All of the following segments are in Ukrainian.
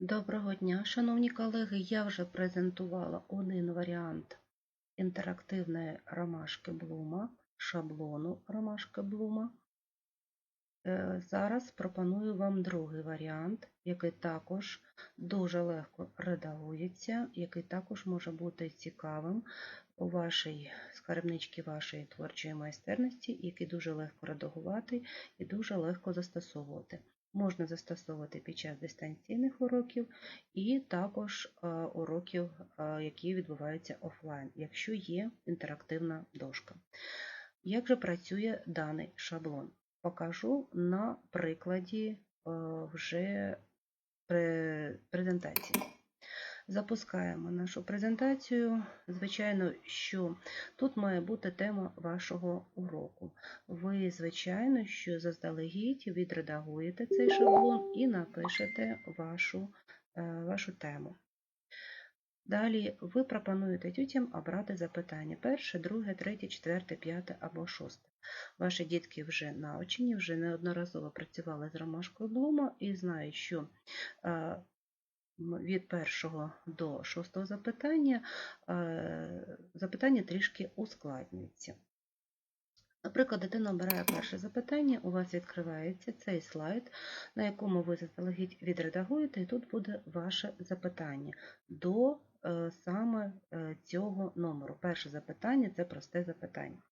Доброго дня, шановні колеги. Я вже презентувала один варіант інтерактивної ромашки Блума, шаблону ромашки Блума. Е, Зараз пропоную вам другий варіант, який також дуже легко редагується, який також може бути цікавим у вашій скарбничці вашої творчої майстерності, який дуже легко редагувати і дуже легко застосовувати. Можна застосовувати під час дистанційних уроків і також е, уроків, е, які відбуваються офлайн, якщо є інтерактивна дошка. Як же працює даний шаблон? Покажу на прикладі вже презентації. Запускаємо нашу презентацію. Звичайно, що тут має бути тема вашого уроку. Ви, звичайно, що заздалегідь відредагуєте цей шаблон і напишете вашу, е, вашу тему. Далі ви пропонуєте дітям обрати запитання: перше, друге, третє, четверте, п'яте або шосте. Ваші дітки вже навчені, вже неодноразово працювали з ромашкою Блума і знають, що е, від першого до шостого запитання е, запитання трішки ускладнюється. Наприклад, дитина обирає перше запитання, у вас відкривається цей слайд, на якому ви заздалегідь відредагуєте, і тут буде ваше запитання до саме е, цього номеру. Перше запитання це просте запитання.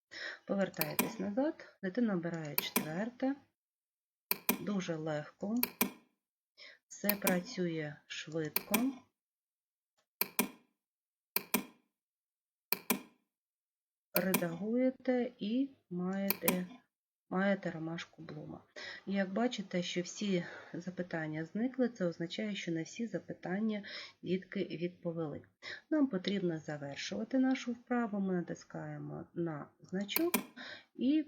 Повертаєтесь назад, дитина обирає четверте, дуже легко, все працює швидко. редагуєте і маєте, маєте ромашку блума. Як бачите, що всі запитання зникли, це означає, що на всі запитання дітки відповіли. Нам потрібно завершувати нашу вправу. Ми натискаємо на значок і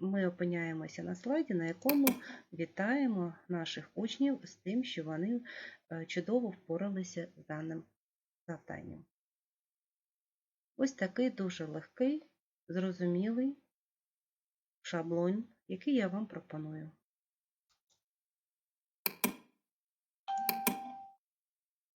ми опиняємося на слайді, на якому вітаємо наших учнів з тим, що вони е, чудово впоралися з даним завданням. Ось такий дуже легкий, зрозумілий шаблон, який я вам пропоную.